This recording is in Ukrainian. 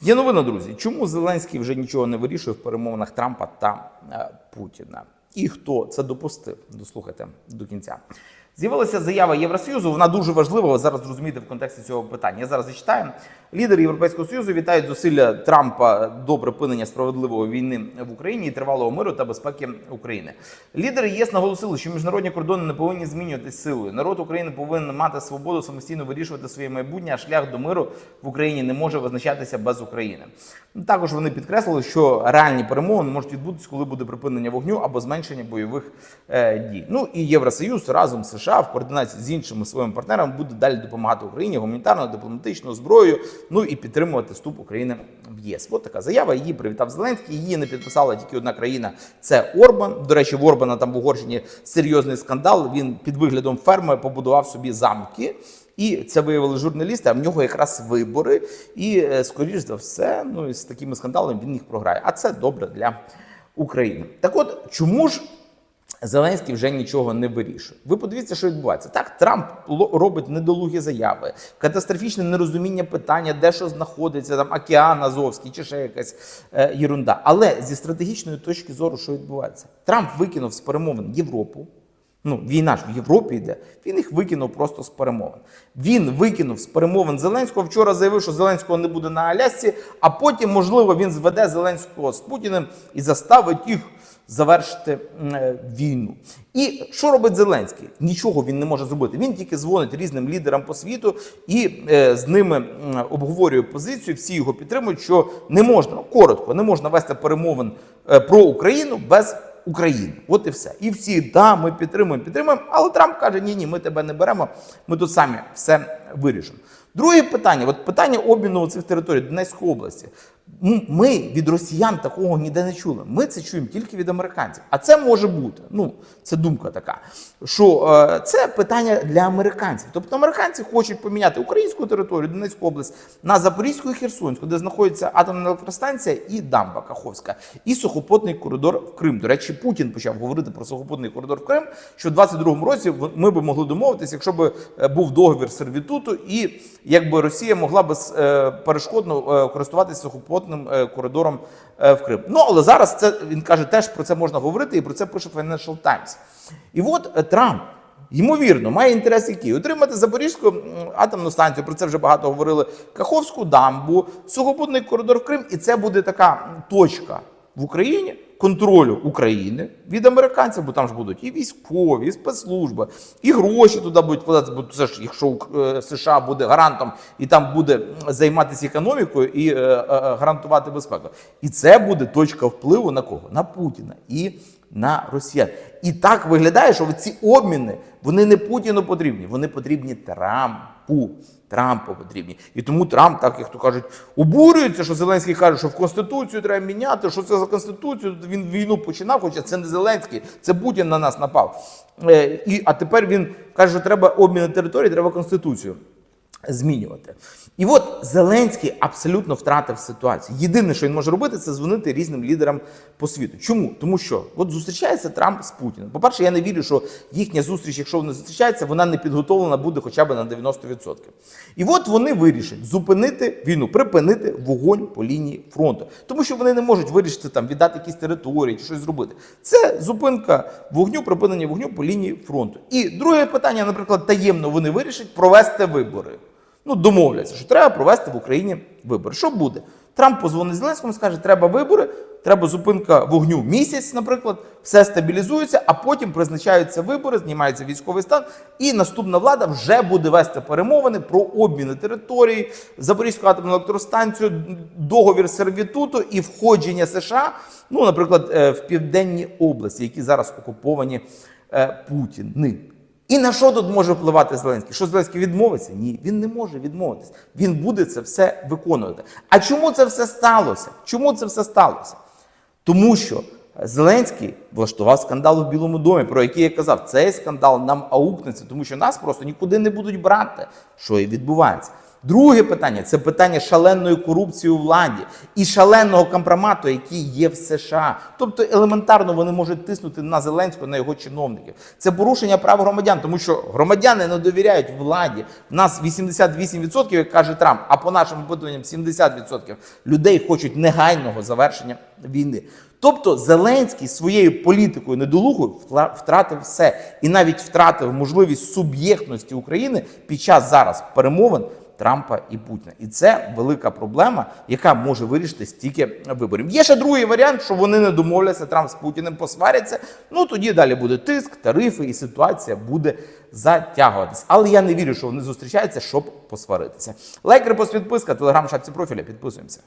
Є новина, друзі. Чому Зеленський вже нічого не вирішує в перемовинах Трампа та е, Путіна? І хто це допустив? Дослухайте до кінця. З'явилася заява Євросоюзу. Вона дуже важлива. Зараз зрозумієте в контексті цього питання. Я зараз зачитаю. Лідери Європейського союзу вітають зусилля Трампа до припинення справедливої війни в Україні і тривалого миру та безпеки України. Лідери ЄС наголосили, що міжнародні кордони не повинні змінюватись силою. Народ України повинен мати свободу самостійно вирішувати своє майбутнє, а шлях до миру в Україні не може визначатися без України. Також вони підкреслили, що реальні перемовини можуть відбутися, коли буде припинення вогню або зменшення бойових е, дій. Ну і Євросоюз разом з США в координації з іншими своїми партнерами буде далі допомагати Україні гуманітарно, дипломатичною зброєю. Ну і підтримувати вступ України в ЄС. От така заява. Її привітав Зеленський. Її не підписала тільки одна країна. Це Орбан. До речі, в Орбана там в Угорщині серйозний скандал. Він під виглядом ферми побудував собі замки. І це виявили журналісти. А в нього якраз вибори. І е, скоріш за все, ну і з такими скандалами він їх програє. А це добре для України. Так, от чому ж Зеленський вже нічого не вирішує. Ви подивіться, що відбувається. Так, Трамп робить недолугі заяви, катастрофічне нерозуміння питання, де що знаходиться, там океан Азовський чи ще якась е, єрунда. Але зі стратегічної точки зору, що відбувається? Трамп викинув з перемовин Європу. Ну, війна ж в Європі йде. Він їх викинув просто з перемовин. Він викинув з перемовин Зеленського. Вчора заявив, що Зеленського не буде на Алясці, а потім, можливо, він зведе Зеленського з Путіним і заставить їх завершити е, війну. І що робить Зеленський? Нічого він не може зробити. Він тільки дзвонить різним лідерам по світу і е, з ними обговорює позицію. Всі його підтримують, що не можна коротко, не можна вести перемовин е, про Україну без України. От і все. І всі, да, ми підтримуємо, підтримуємо. Але Трамп каже: ні, ні, ми тебе не беремо, ми тут самі все вирішимо. Друге питання: от питання обміну цих територій Донецької області. Ми від росіян такого ніде не чули. Ми це чуємо тільки від американців. А це може бути. Ну, це думка така, що е, це питання для американців. Тобто американці хочуть поміняти українську територію, Донецьку область на Запорізьку і Херсонську, де знаходиться атомна електростанція і дамба Каховська, і сухопутний коридор в Крим. До речі, Путін почав говорити про сухопутний коридор в Крим, що в 22-му році ми би могли домовитися, якщо б е, був договір сервітуту, і якби Росія могла би е, перешкодно е, користуватися сухопутним е, коридором е, в Крим. Ну але зараз це він каже, теж про це можна говорити, і про це пише Financial Times. І от е, Трамп. Ймовірно, має інтерес який? Отримати Запорізьку атомну станцію, про це вже багато говорили, Каховську дамбу, сухопутний коридор в Крим, і це буде така точка в Україні контролю України від американців, бо там ж будуть і військові, і спецслужби, і гроші туди будуть вкладатися, бо це ж якщо е, США буде гарантом і там буде займатися економікою і е, е, гарантувати безпеку. І це буде точка впливу на кого? На Путіна і на росіян. І так виглядає, що ці обміни вони не Путіну потрібні, вони потрібні Трампу. Трампу потрібні. І тому Трамп, так як то кажуть, обурюється, що Зеленський каже, що в Конституцію треба міняти, що це за Конституцію. Він війну починав, хоча це не Зеленський, це Путін на нас напав. Е, і, а тепер він каже, що треба обміни території, треба Конституцію змінювати. І от Зеленський абсолютно втратив ситуацію. Єдине, що він може робити, це дзвонити різним лідерам по світу. Чому? Тому що от зустрічається Трамп з Путіним. По-перше, я не вірю, що їхня зустріч, якщо вони зустрічаються, вона не підготовлена буде хоча б на 90%. І от вони вирішать зупинити війну, припинити вогонь по лінії фронту. Тому що вони не можуть вирішити там віддати якісь території чи щось зробити. Це зупинка вогню, припинення вогню по лінії фронту. І друге питання, наприклад, таємно вони вирішать провести вибори. Ну, домовляться, що треба провести в Україні вибори. Що буде? Трамп позвонить Зеленському, скаже, треба вибори, треба зупинка вогню місяць, наприклад, все стабілізується, а потім призначаються вибори, знімається військовий стан, і наступна влада вже буде вести перемовини про обміни території, Запорізьку атомну електростанцію, договір сервітуту і входження США, ну, наприклад, е, в південні області, які зараз окуповані е, Путіним. І на що тут може впливати Зеленський? Що Зеленський відмовиться? Ні, він не може відмовитися. Він буде це все виконувати. А чому це все сталося? Чому це все сталося? Тому що Зеленський влаштував скандал в Білому домі, про який я казав, цей скандал нам аукнеться, тому що нас просто нікуди не будуть брати, що і відбувається. Друге питання це питання шаленої корупції у владі і шаленого компромату, який є в США. Тобто елементарно вони можуть тиснути на Зеленського, на його чиновників. Це порушення прав громадян, тому що громадяни не довіряють владі. В нас 88%, як каже Трамп, а по нашим опитуванням 70% людей хочуть негайного завершення війни. Тобто Зеленський своєю політикою недолугою втратив все і навіть втратив можливість суб'єктності України під час зараз перемовин Трампа і Путіна. І це велика проблема, яка може вирішити стільки виборів. Є ще другий варіант, що вони не домовляться, Трамп з Путіним посваряться. Ну тоді далі буде тиск, тарифи, і ситуація буде затягуватись. Але я не вірю, що вони зустрічаються, щоб посваритися. Лайк, репост, підписка, телеграм, шапці профіля. Підписуємося.